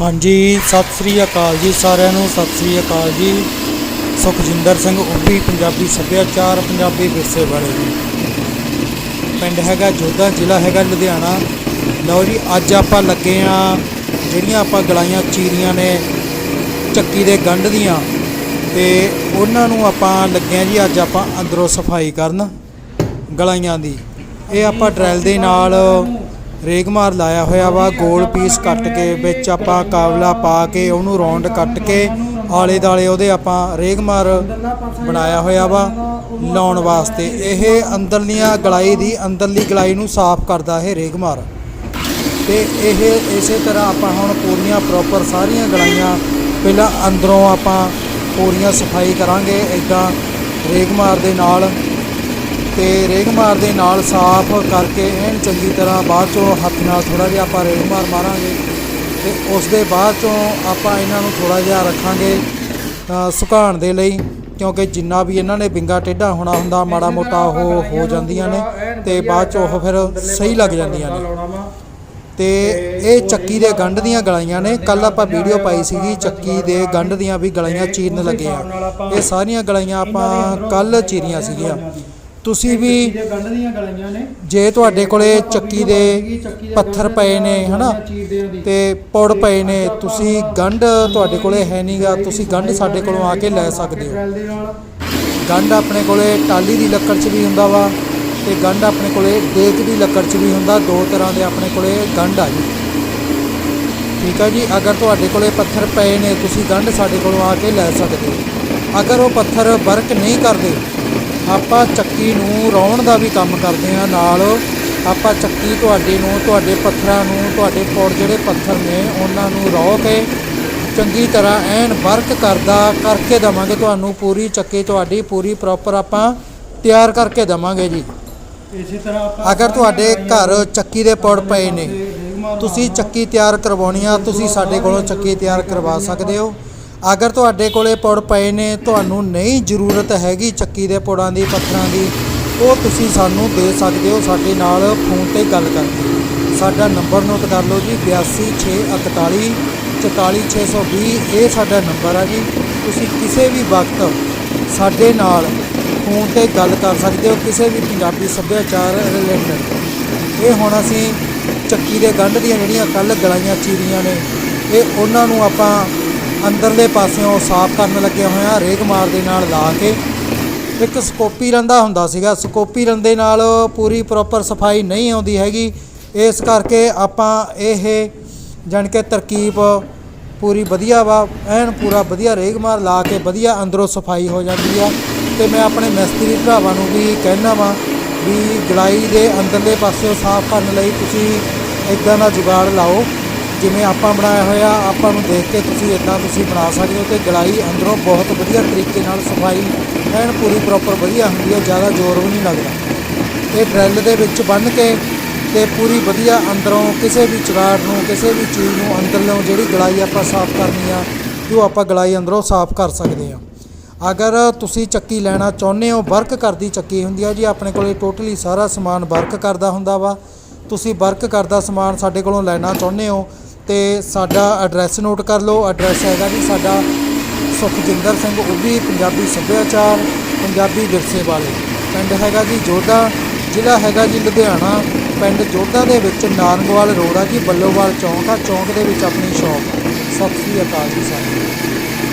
ਹਾਂਜੀ ਸਤਿ ਸ੍ਰੀ ਅਕਾਲ ਜੀ ਸਾਰਿਆਂ ਨੂੰ ਸਤਿ ਸ੍ਰੀ ਅਕਾਲ ਜੀ। ਸੁਖਜਿੰਦਰ ਸਿੰਘ ਉੱਭੀ ਪੰਜਾਬੀ ਸੱਭਿਆਚਾਰ ਪੰਜਾਬੀ ਵਿਰਸੇ ਜੀ ਪਿੰਡ ਹੈਗਾ ਜੋਧਾ ਜ਼ਿਲ੍ਹਾ ਹੈਗਾ ਲੁਧਿਆਣਾ। ਲਓ ਜੀ ਅੱਜ ਆਪਾਂ ਲੱਗੇ ਆ ਜਿਹੜੀਆਂ ਆਪਾਂ ਗਲਾਈਆਂ ਚੀਰੀਆਂ ਨੇ ਚੱਕੀ ਦੇ ਗੰਢ ਦੀਆਂ ਤੇ ਉਹਨਾਂ ਨੂੰ ਆਪਾਂ ਲੱਗੇ ਆ ਜੀ ਅੱਜ ਆਪਾਂ ਅੰਦਰੋਂ ਸਫ਼ਾਈ ਕਰਨ ਗਲਾਈਆਂ ਦੀ। ਇਹ ਆਪਾਂ ਡਰੈਲ ਦੇ ਨਾਲ ਰੇਗਮਾਰ ਲਾਇਆ ਹੋਇਆ ਵਾ ਗੋਲ ਪੀਸ ਕੱਟ ਕੇ, ਵਿੱਚ ਆਪਾਂ ਕਾਵਲਾ ਪਾ ਕੇ, ਉਹਨੂੰ ਰੌਂਡ ਕੱਟ ਕੇ, ਆਲੇ ਦਾਲੇ ਉਹਦੇ ਆਪਾਂ ਰੇਗਮਾਰ ਬਣਾਇਆ ਹੋਇਆ ਵਾ ਲਾਉਣ ਵਾਸਤੇ। ਇਹ ਅੰਦਰਲੀਆਂ ਗਲਾਈ ਦੀ ਅੰਦਰਲੀ ਗਲਾਈ ਨੂੰ ਸਾਫ਼ ਕਰਦਾ ਇਹ ਰੇਗਮਾਰ ਤੇ ਇਹ ਇਸੇ ਤਰ੍ਹਾਂ ਆਪਾਂ ਹੁਣ ਪੂਰੀਆਂ ਪ੍ਰੋਪਰ ਸਾਰੀਆਂ ਗਲਾਈਆਂ, ਪਹਿਲਾਂ ਅੰਦਰੋਂ ਆਪਾਂ ਪੂਰੀਆਂ ਸਫ਼ਾਈ ਕਰਾਂਗੇ ਇਦਾਂ ਰੇਗਮਾਰ ਦੇ ਨਾਲ ਤੇ ਰੇਗਮਾਰ ਦੇ ਨਾਲ ਸਾਫ਼ ਕਰਕੇ ਐਨ ਚੰਗੀ ਤਰ੍ਹਾਂ ਬਾਅਦ ਚੋਂ ਹੱਥ ਨਾਲ ਥੋੜਾ ਜਿਹਾ ਆਪਾਂ ਰੇਗਮਾਰ ਮਾਰਾਂਗੇ ਤੇ ਉਸ ਦੇ ਬਾਅਦ ਚੋਂ ਆਪਾਂ ਇਹਨਾਂ ਨੂੰ ਥੋੜਾ ਜਿਹਾ ਰੱਖਾਂਗੇ ਸੁਕਾਉਣ ਦੇ ਲਈ, ਕਿਉਂਕਿ ਜਿੰਨਾ ਵੀ ਇਹਨਾਂ ਨੇ ਬਿੰਗਾ ਟੇਢਾ ਹੋਣਾ ਹੁੰਦਾ, ਮਾੜਾ ਮੋਟਾ ਉਹ ਹੋ ਜਾਂਦੀਆਂ ਨੇ ਤੇ ਬਾਅਦ ਚ ਉਹ ਫਿਰ ਸਹੀ ਲੱਗ ਜਾਂਦੀਆਂ ਨੇ। ਤੇ ਇਹ ਚੱਕੀ ਦੇ ਗੰਢ ਦੀਆਂ ਗਲਾਈਆਂ ਨੇ। ਕੱਲ ਆਪਾਂ ਵੀਡੀਓ ਪਾਈ ਸੀਗੀ, ਚੱਕੀ ਦੇ ਗੰਢ ਦੀਆਂ ਵੀ ਗਲਾਈਆਂ ਚੀਰਨ ਲੱਗੇ ਆ। ਇਹ ਸਾਰੀਆਂ ਗਲਾਈਆਂ ਆਪਾਂ ਕੱਲ ਚੀਰੀਆਂ ਸੀਗੀਆਂ। ਤੁਸੀਂ ਵੀ ਗੰਢ ਦੀਆਂ ਗਲਾਈਆਂ ਨੇ। ਜੇ ਤੁਹਾਡੇ ਕੋਲੇ ਚੱਕੀ ਦੇ ਪੱਥਰ ਪਏ ਨੇ ਹਨਾ? ਤੇ ਪੁੜ ਪਏ ਨੇ ਤੁਸੀਂ ਗੰਢ ਤੁਹਾਡੇ ਕੋਲੇ ਹੈ ਨਹੀਂਗਾ ਤੁਸੀਂ ਗੰਢ ਸਾਡੇ ਕੋਲੋਂ ਆ ਕੇ ਲੈ ਸਕਦੇ ਹੋ। ਗੰਢ ਆਪਣੇ ਕੋਲੇ ਟਾਲੀ ਦੀ ਲੱਕੜ 'ਚ ਵੀ ਹੁੰਦਾ ਵਾ ਤੇ ਗੰਢ ਆਪਣੇ ਕੋਲੇ ਡੇਕ ਦੀ ਲੱਕੜ 'ਚ ਵੀ ਹੁੰਦਾ ਦੋ ਤਰ੍ਹਾਂ ਦੇ ਆਪਣੇ ਕੋਲੇ ਗੰਢ ਆ ਜੀ। ਠੀਕ ਆ ਜੀ ਅਗਰ ਤੁਹਾਡੇ ਕੋਲੇ ਪੱਥਰ ਪਏ ਨੇ ਤੁਸੀਂ ਗੰਢ ਸਾਡੇ ਕੋਲੋਂ ਆ ਕੇ ਲੈ ਸਕਦੇ ਹੋ। ਅਗਰ ਉਹ ਪੱਥਰ ਵਰਕ ਨਹੀਂ ਕਰਦੇ ਆਪਾਂ ਚੱਕੀ ਨੂੰ ਰੌਣ ਦਾ ਵੀ ਕੰਮ ਕਰਦੇ ਆ ਨਾਲ। ਆਪਾਂ ਚੱਕੀ ਤੁਹਾਡੇ ਨੂੰ ਤੁਹਾਡੇ ਪੱਥਰਾਂ ਨੂੰ ਤੁਹਾਡੇ ਪੌੜ ਜਿਹੜੇ ਪੱਥਰ ਨੇ ਉਹਨਾਂ ਨੂੰ ਰੋ ਕੇ ਚੰਗੀ ਤਰ੍ਹਾਂ ਐਨ ਵਰਕ ਕਰਦਾ ਕਰਕੇ ਦਵਾਂਗੇ ਤੁਹਾਨੂੰ ਪੂਰੀ ਚੱਕੀ ਤੁਹਾਡੀ ਪੂਰੀ ਪ੍ਰੋਪਰ ਆਪਾਂ ਤਿਆਰ ਕਰਕੇ ਦਵਾਂਗੇ ਜੀ। ਇਸੇ ਤਰ੍ਹਾਂ ਆਪਾਂ ਅਗਰ ਤੁਹਾਡੇ ਘਰ ਚੱਕੀ ਦੇ ਪੌੜ ਪਏ ਨੇ ਤੁਸੀਂ ਚੱਕੀ ਤਿਆਰ ਕਰਵਾਉਣੀ ਆ ਤੁਸੀਂ ਸਾਡੇ ਕੋਲੋਂ ਚੱਕੀ ਤਿਆਰ ਕਰਵਾ ਸਕਦੇ ਹੋ। ਅਗਰ ਤੁਹਾਡੇ ਕੋਲੇ ਪੁੜ ਪਏ ਨੇ, ਤੁਹਾਨੂੰ ਨਹੀਂ ਜ਼ਰੂਰਤ ਹੈਗੀ ਚੱਕੀ ਦੇ ਪੁੜਾਂ ਦੀ, ਪੱਥਰਾਂ ਦੀ, ਉਹ ਤੁਸੀਂ ਸਾਨੂੰ ਦੇ ਸਕਦੇ ਹੋ, ਸਾਡੇ ਨਾਲ ਫੋਨ ਤੇ ਗੱਲ ਕਰਕੇ। ਸਾਡਾ ਨੰਬਰ ਨੋਟ ਕਰ ਲਓ ਜੀ 82641 44620 ਇਹ ਸਾਡਾ ਨੰਬਰ ਆ ਜੀ। ਤੁਸੀਂ ਕਿਸੇ ਵੀ ਵਕਤ ਸਾਡੇ ਨਾਲ ਫੋਨ ਤੇ ਗੱਲ ਕਰ ਸਕਦੇ ਹੋ, ਕਿਸੇ ਵੀ ਪੰਜਾਬੀ ਸੱਭਿਆਚਾਰ ਰਿਲੇਟਡ ਇਹ ਹੁਣ ਅਸੀਂ ਚੱਕੀ ਦੇ ਗੰਢ ਦੀਆਂ ਜਿਹੜੀਆਂ ਕੱਲ ਗਲਾਈਆਂ ਚੀਰੀਆਂ ਨੇ, ਇਹ ਉਹਨਾਂ ਨੂੰ ਆਪਾਂ ਅੰਦਰਲੇ ਪਾਸਿਓਂ ਸਾਫ਼ ਕਰਨ ਲੱਗੇ ਹੋਏ ਆ ਰੇਗਮਾਰ ਦੇ ਨਾਲ ਲਾ ਕੇ ਇੱਕ ਸਕੋਪੀ ਰੰਦਾ ਹੁੰਦਾ ਸੀਗਾ। ਸਕੋਪੀ ਰੰਦੇ ਨਾਲ ਪੂਰੀ ਪ੍ਰੋਪਰ ਸਫ਼ਾਈ ਨਹੀਂ ਆਉਂਦੀ ਹੈਗੀ। ਇਸ ਕਰਕੇ ਆਪਾਂ ਇਹ ਜਾਣੀ ਕਿ ਤਰਕੀਬ ਪੂਰੀ ਵਧੀਆ ਵਾ, ਐਨ ਪੂਰਾ ਵਧੀਆ ਰੇਗਮਾਰ ਲਾ ਕੇ ਵਧੀਆ ਅੰਦਰੋਂ ਸਫ਼ਾਈ ਹੋ ਜਾਂਦੀ ਆ। ਤੇ ਮੈਂ ਆਪਣੇ ਮਿਸਤਰੀ ਭਰਾਵਾਂ ਨੂੰ ਵੀ ਕਹਿਣਾ ਵਾਂ ਵੀ ਗਲਾਈ ਦੇ ਅੰਦਰਲੇ ਪਾਸਿਓਂ ਸਾਫ਼ ਕਰਨ ਲਈ ਤੁਸੀਂ ਇਦਾਂ ਦਾ ਜੁਗਾੜ ਲਾਓ। ਜਿਵੇਂ ਆਪਾਂ ਬਣਾਇਆ ਹੋਇਆ, ਆਪਾਂ ਨੂੰ ਦੇਖ ਕੇ ਤੁਸੀਂ ਇਦਾਂ ਤੁਸੀਂ ਬਣਾ ਸਕਦੇ ਹੋ ਤੇ ਗਲਾਈ ਅੰਦਰੋਂ ਬਹੁਤ ਵਧੀਆ ਤਰੀਕੇ ਨਾਲ ਸਫ਼ਾਈ ਐਨ ਪੂਰੀ ਪ੍ਰੋਪਰ ਵਧੀਆ ਹੁੰਦੀ ਹੈ, ਜ਼ਿਆਦਾ ਜ਼ੋਰ ਵੀ ਨਹੀਂ ਲੱਗਦਾ। ਇਹ ਡਰੈਲ ਦੇ ਵਿੱਚ ਬੰਨ੍ਹ ਕੇ ਤੇ ਪੂਰੀ ਵਧੀਆ ਅੰਦਰੋਂ ਕਿਸੇ ਵੀ ਚੁਗਾੜ ਨੂੰ, ਕਿਸੇ ਵੀ ਚੀਜ਼ ਨੂੰ ਅੰਦਰੋਂ ਜਿਹੜੀ ਗਲਾਈ ਆਪਾਂ ਸਾਫ਼ ਕਰਨੀ ਆ, ਤੇ ਉਹ ਆਪਾਂ ਗਲਾਈ ਅੰਦਰੋਂ ਸਾਫ਼ ਕਰ ਸਕਦੇ ਆ ਅਗਰ ਤੁਸੀਂ ਚੱਕੀ ਲੈਣਾ ਚਾਹੁੰਦੇ ਹੋ ਵਰਕ ਕਰਦੀ ਚੱਕੀ ਹੁੰਦੀ ਆ ਜੀ, ਆਪਣੇ ਕੋਲੇ ਟੋਟਲੀ ਸਾਰਾ ਸਮਾਨ ਵਰਕ ਕਰਦਾ ਹੁੰਦਾ ਵਾ। ਤੁਸੀਂ ਵਰਕ ਕਰਦਾ ਸਮਾਨ ਸਾਡੇ ਕੋਲੋਂ ਲੈਣਾ ਚਾਹੁੰਦੇ ਹੋ ਤੇ ਸਾਡਾ ਐਡਰੈਸ ਨੋਟ ਕਰ ਲਓ। ਐਡਰੈਸ ਹੈਗਾ ਜੀ ਸਾਡਾ ਸੁਖਜਿੰਦਰ ਸਿੰਘ ਉੱਭੀ ਪੰਜਾਬੀ ਸੱਭਿਆਚਾਰ, ਪੰਜਾਬੀ ਵਿਰਸੇ ਵਾਲੇ। ਪਿੰਡ ਹੈਗਾ ਜੀ ਜੋਧਾ, ਜ਼ਿਲ੍ਹਾ ਹੈਗਾ ਜੀ ਲੁਧਿਆਣਾ। ਪਿੰਡ ਜੋਧਾ ਦੇ ਵਿੱਚ ਨਾਰੰਗਵਾਲ ਰੋਡ ਆ ਜੀ, ਬੱਲੋਵਾਲ ਚੌਂਕ ਆ। ਚੌਂਕ ਦੇ ਵਿੱਚ ਆਪਣੀ ਸ਼ਾਪ। ਸਤਿ ਸ੍ਰੀ ਅਕਾਲ ਜੀ ਸਾਨੂੰ